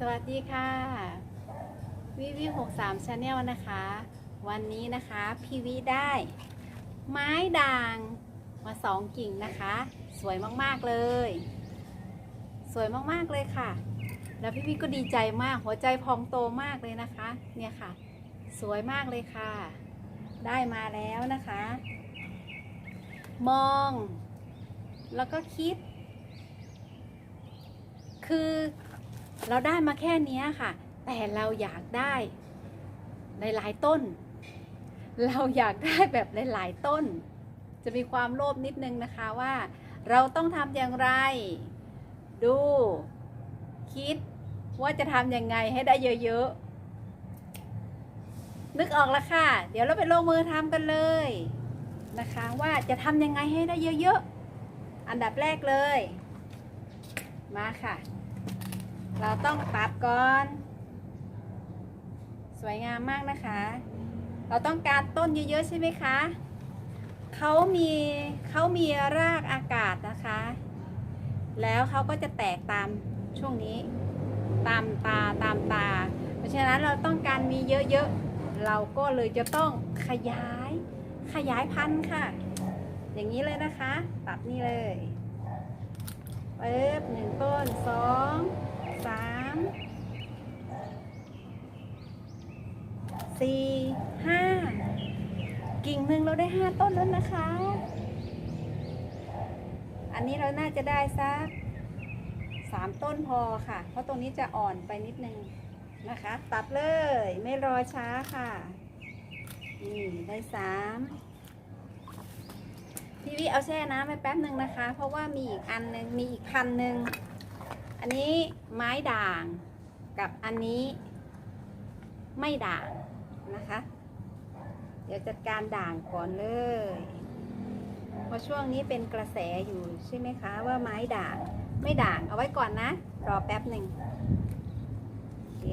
สวัสดีค่ะวิวิหกสามชาแนลนะคะ วันนี้นะคะพี่วิได้ ไม้ด่างมาสองกิ่งนะคะ สวยมากๆเลย สวยมากๆเลยค่ะ แล้วพี่วิก็ดีใจมากหัวใจพองโตมากเลยนะคะ เนี่ยค่ะ สวยมากเลยค่ะ ได้มาแล้วนะคะ มอง แล้วก็คิด คือ เราได้มาแค่นี้ค่ะ แต่เราอยากได้หลายๆต้น เราอยากได้แบบหลายๆต้น จะมีความโลภนิดนึงนะคะว่า เราต้องทำอย่างไร ดู คิดว่าจะทำยังไงให้ได้เยอะๆ นึกออกแล้วค่ะ เดี๋ยวเราไปลงมือทำกันเลยนะคะว่าจะทำยังไงให้ได้เยอะๆ อันดับแรกเลย มาค่ะ เราต้องตัดก่อน สวยงามมากนะคะ เราต้องการต้นเยอะๆใช่ไหมคะเขามีเขามีรากอากาศนะคะ แล้วเขาก็จะแตกตามช่วงนี้ ตามตาตามตา เพราะฉะนั้นเราต้องการมีเยอะๆ เราก็เลยจะต้องขยาย ขยายพันธุ์ค่ะ อย่างนี้เลยนะคะ ตัดนี่เลยปึ๊บหนึ่งต้นสอง สามสี่ห้ากิ่งหนึ่งเราได้ห้าต้นแล้วนะคะ อันนี้เราน่าจะได้สักสามต้นพอค่ะ เพราะตรงนี้จะอ่อนไปนิดนึงนะคะ ตัดเลยไม่รอช้าค่ะนี่ได้สามพี่วิเอาแช่น้ำไปแป๊บหนึ่งนะคะ เพราะว่ามีอีกอันหนึ่งมีอีกพันหนึ่ง อันนี้ไม้ด่างกับอันนี้ไม่ด่างนะคะ เดี๋ยวจัดการด่างก่อนเลยเพราะช่วงนี้เป็นกระแสอยู่ใช่ไหมคะ ว่าไม้ด่างไม่ด่างเอาไว้ก่อนนะ รอแป๊บหนึ่งโอเค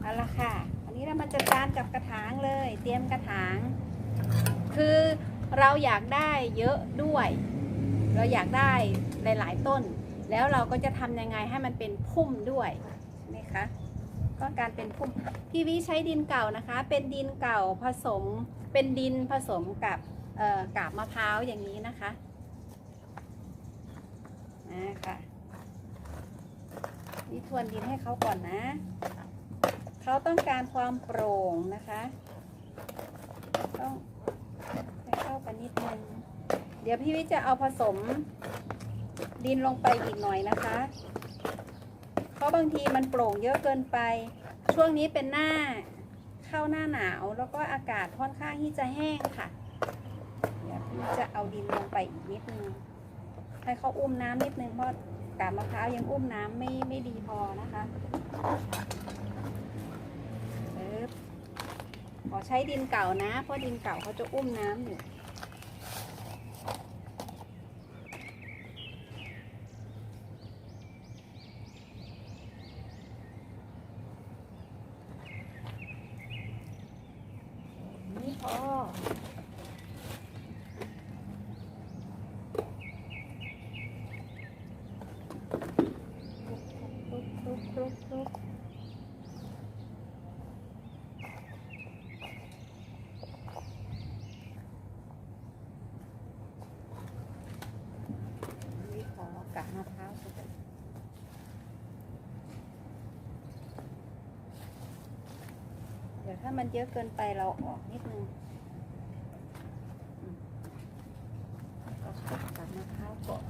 เอาละค่ะ อันนี้เรามาจัดการกับกระถางเลย เตรียมกระถาง คือเราอยากได้เยอะด้วย เราอยากได้หลาย ๆ ต้น แล้วเราก็จะทำยังไงให้มันเป็นพุ่มด้วยใช่ไหมคะต้องการเป็นพุ่มพี่วิใช้ดินเก่านะคะ เป็นดินเก่าผสมเป็นดินผสมกับกาบมะพร้าวอย่างนี้นะคะนะคะนี่ทวนดินให้เขาก่อนนะ เขาต้องการความโปร่งนะคะ ต้องให้เข้ากันนิดนึง เดี๋ยวพี่วิจะเอาผสม ดินลงไปอีกหน่อยนะคะ เพราะบางทีมันโปร่งเยอะเกินไป ช่วงนี้เป็นหน้าเข้าหน้าหนาวแล้วก็อากาศค่อนข้างที่จะแห้งค่ะเดี๋ยวพี่จะเอาดินลงไปอีกนิดนึงให้เขาอุ้มน้ำนิดนึงเพราะกาบมะพร้าวยังอุ้มน้ำไม่ไม่ดีพอนะคะปึ๊บขอใช้ดินเก่านะ เพราะดินเก่าเขาจะอุ้มน้ำอยู่ นี่พอ ทุบทุบทุบทุบนี่ขอกากมะพร้าวสุดเดี๋ยวถ้ามันเยอะเกินไปเราออกนิดนึง ก็ตัดกับมะพร้าวก่อน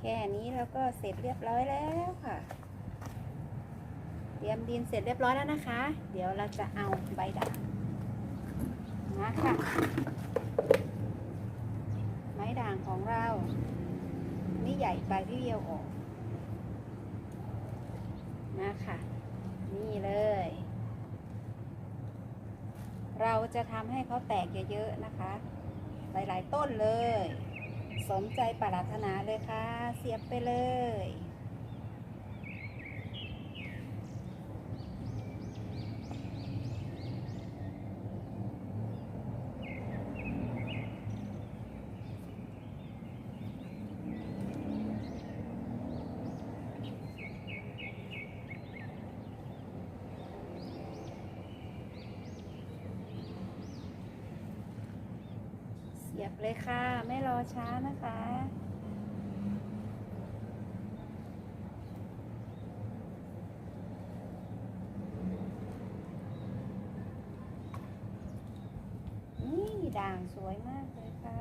แค่นี้แล้วก็เสร็จเรียบร้อยแล้วค่ะ เตรียมดินเสร็จเรียบร้อยแล้วนะคะ เดี๋ยวเราจะเอาใบด่างมาค่ะ ไม้ด่างของเรานี่ใหญ่ไปพี่เวียวออกมาค่ะ นี่เลย เราจะทำให้เขาแตกเยอะๆนะคะ หลายๆต้นเลย สมใจปรารถนาเลยค่ะ เสียบไปเลย สียบเลยค่ะ ไม่รอช้านะคะ นี่ด่างสวยมากเลยค่ะ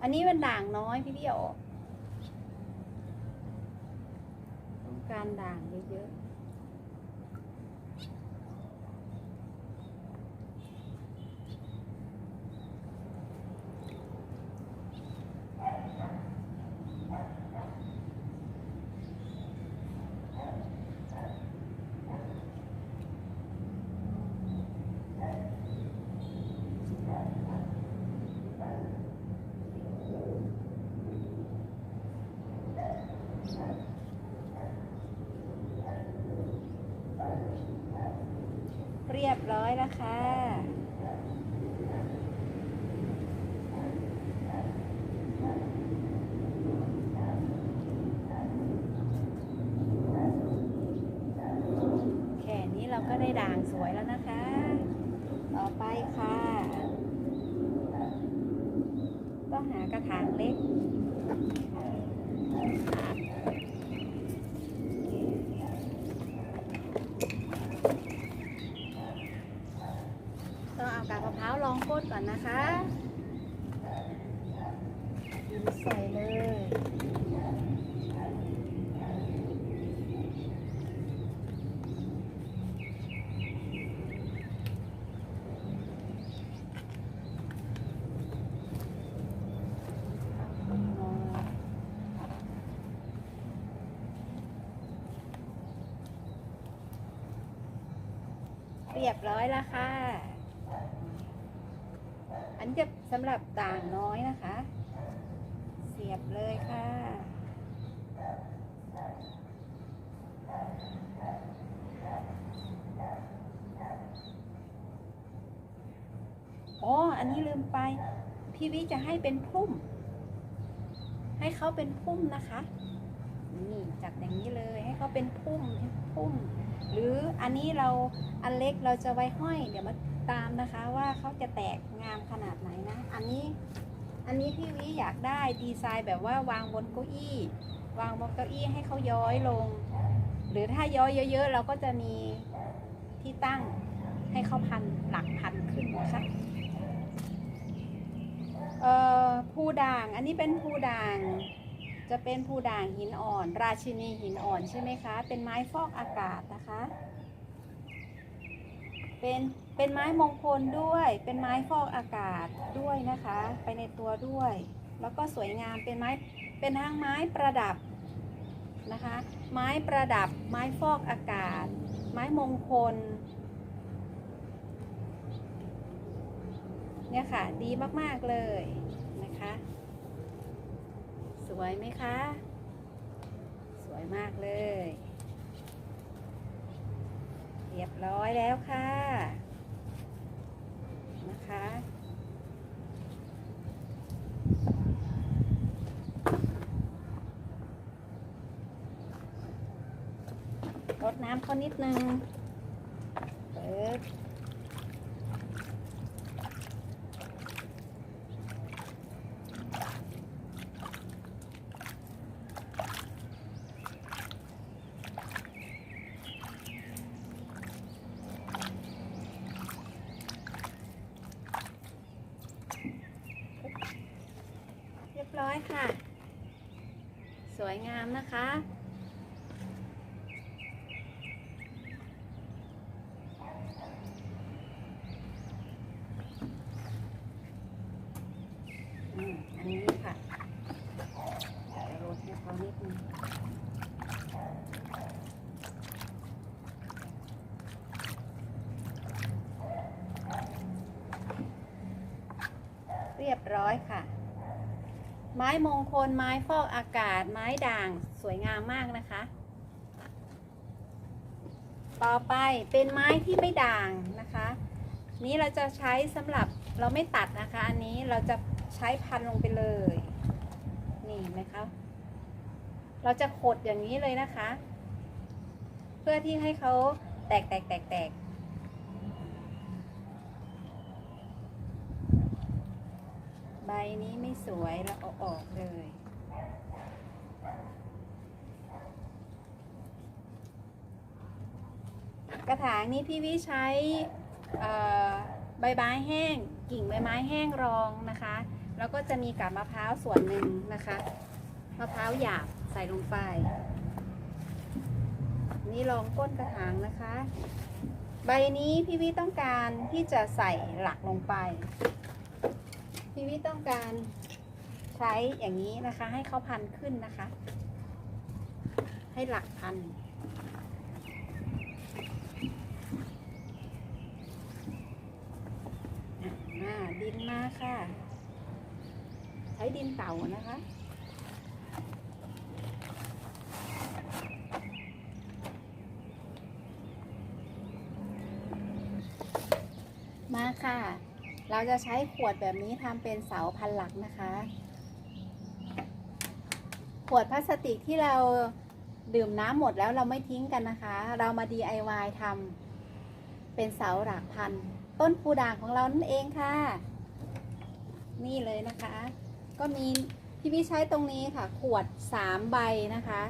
อันนี้มันด่างน้อยพี่พี่โอต้องการด่างเยอะๆ ค่ะ แค่นี้เราก็ได้ด่างสวยแล้วนะคะ ต่อไปค่ะ ต้องหากระถางเล็ก ต้องเอากากมะพร้าวรองก้นก่อนนะคะหยิบใส่เลย เรียบร้อยแล้วค่ะ อันจะสำหรับด่างน้อยนะคะ เสียบเลยค่ะอ๋ออันนี้ลืมไป พี่วิจะให้เป็นพุ่ม ให้เขาเป็นพุ่มนะคะ นี่จับอย่างนี้เลยให้เขาเป็นพุ่มพุ่ม หรืออันนี้เราอันเล็กเราจะไว้ห้อยเดี๋ยวมาตามนะคะว่าเขาจะแตกงามขนาดไหนนะ อันนี้อันนี้พี่วิอยากได้ดีไซน์แบบว่าวางบนเก้าอี้ วางบนเก้าอี้ให้เขาย้อยลง หรือถ้าย้อยเยอะ ๆ เราก็จะมีที่ตั้งให้เขาพันหลักพันขึ้นนะคะเอ่อภูด่าง อันนี้เป็นภูด่าง จะเป็นภูด่างหินอ่อน ราชินีหินอ่อนใช่ไหมคะ เป็นไม้ฟอกอากาศนะคะ เป็นเป็นไม้มงคลด้วย เป็นไม้ฟอกอากาศด้วยนะคะ ไปในตัวด้วย แล้วก็สวยงามเป็นไม้เป็นทั้งไม้ประดับนะคะ ไม้ประดับ ไม้ฟอกอากาศ ไม้มงคลเนี่ยค่ะ ดีมาก ๆ เลยนะคะ วยไหมคะ สวยมากเลย เรียบร้อยแล้วค่ะ นะคะรดน้ำเขานิดนึงเปิด เรียบร้อย ค่ะ สวยงามนะคะอืมอันนี้ค่ะโรยให้เขานิดนึงเรียบร้อยค่ะ ไม้มงคล ไม้ฟอกอากาศ ไม้ด่าง สวยงามมากนะคะ ต่อไปเป็นไม้ที่ไม่ด่างนะคะ นี้เราจะใช้สำหรับเราไม่ตัดนะคะ อันนี้เราจะใช้พันลงไปเลย นี่ไหมคะ เราจะขดอย่างนี้เลยนะคะ เพื่อที่ให้เขาแตกแตกแตกแตก ใบนี้ไม่สวยเราเอาออกเลย กระถางนี้พี่วิใช้ใบไม้แห้ง กิ่งใบไม้แห้งรองนะคะ แล้วก็จะมีกับมะพร้าวส่วนหนึ่งนะคะมะพร้าวหยาบใส่ลงไป นี่รองก้นกระถางนะคะ ใบนี้พี่วิต้องการที่จะใส่หลักลงไป พี่วิต้องการใช้อย่างนี้นะคะ ให้เขาพันขึ้นนะคะ ให้หลักพันอ่าดินมาค่ะ ใช้ดินเต่านะคะมาค่ะ เราจะใช้ขวดแบบนี้ทำเป็นเสาพันหลักนะคะ ขวดพลาสติกที่เราดื่มน้ำหมดแล้วเราไม่ทิ้งกันนะคะ เรามา DIY ทำเป็นเสาหลักพัน ต้นพูด่างของเรานั่นเองค่ะ นี่เลยนะคะ ก็มีที่พี่ใช้ตรงนี้ค่ะ ขวดสามใบนะคะ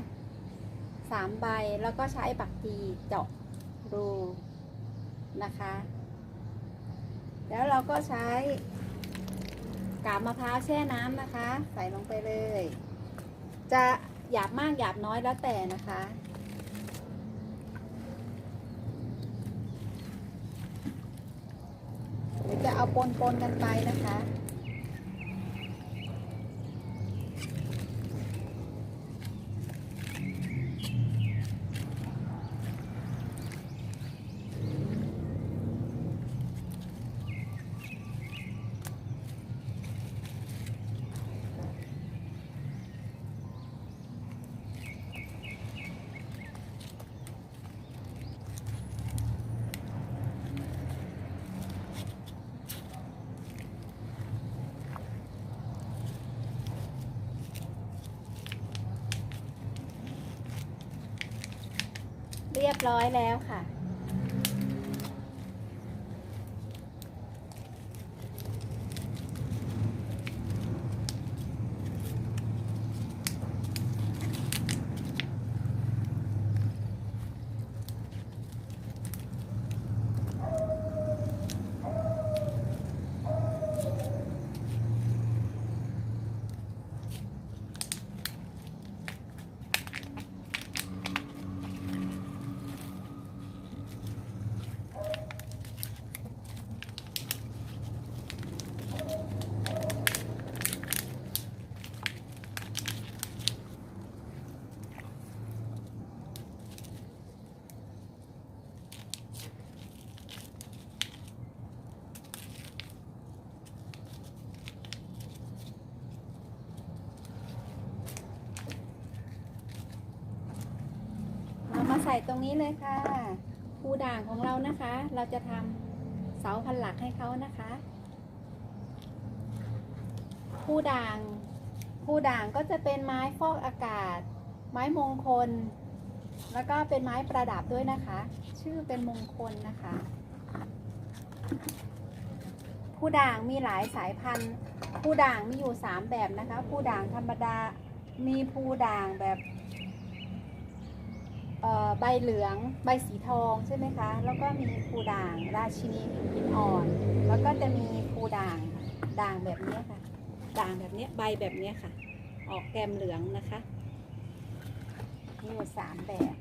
สามใบแล้วก็ใช้บักกีเจาะรูนะคะ แล้วเราก็ใช้ กาบมะพร้าวแช่น้ำนะคะ ใส่ลงไปเลย จะหยาบมากหยาบน้อยแล้วแต่นะคะ เดี๋ยวจะเอาปนปนๆกันไปนะคะ เรียบร้อยแล้วค่ะ ส่ตรงนี้เลยค่ะภูด่างของเรานะคะ เราจะทำเสาพันหลักให้เขานะคะภูด่างภูด่างก็จะเป็นไม้ฟอกอากาศ ไม้มงคล แล้วก็เป็นไม้ประดับด้วยนะคะ ชื่อเป็นมงคลนะคะภูด่างมีหลายสายพันธุ์ภูด่างมีอยู่สามแบบนะคะภูด่างธรรมดา มีภูด่างแบบ ใบเหลือง ใบสีทองใช่ไหมคะ แล้วก็มีภูด่างราชินีหินอ่อน แล้วก็จะมีภูด่างด่างแบบนี้ค่ะ ด่างแบบนี้ใบแบบนี้ค่ะ ออกแกมเหลืองนะคะ มีอยู่สามแบบ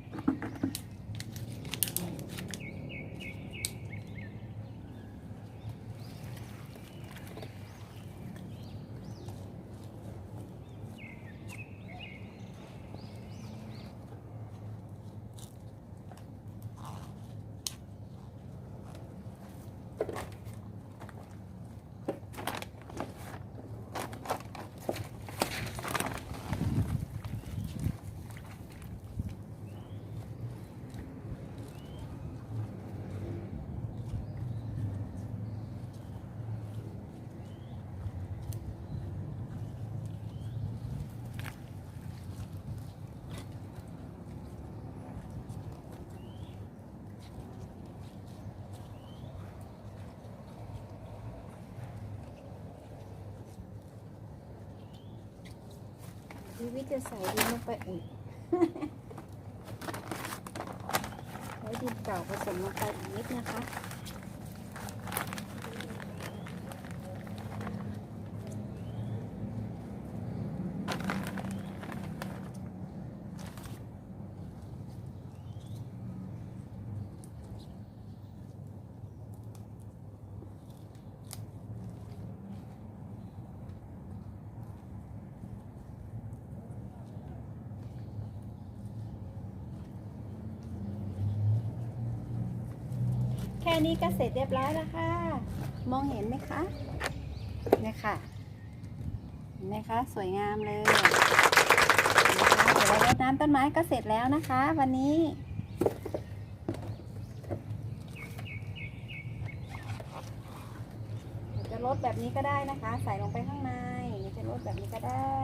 วิวิทจะใส่ดินลงไปอีกใช้ดินเก่าผสมลงไปอีกนิดนะคะ นี้ก็เสร็จเรียบร้อยแล้วค่ะ มองเห็นไหมคะเนี่ยค่ะเห็นไหมคะ สวยงามเลยนะคะเดี๋ยวเรารดน้ำต้นไม้ก็เสร็จแล้วนะคะ วันนี้จะลดแบบนี้ก็ได้นะคะ ใส่ลงไปข้างในจะลดแบบนี้ก็ได้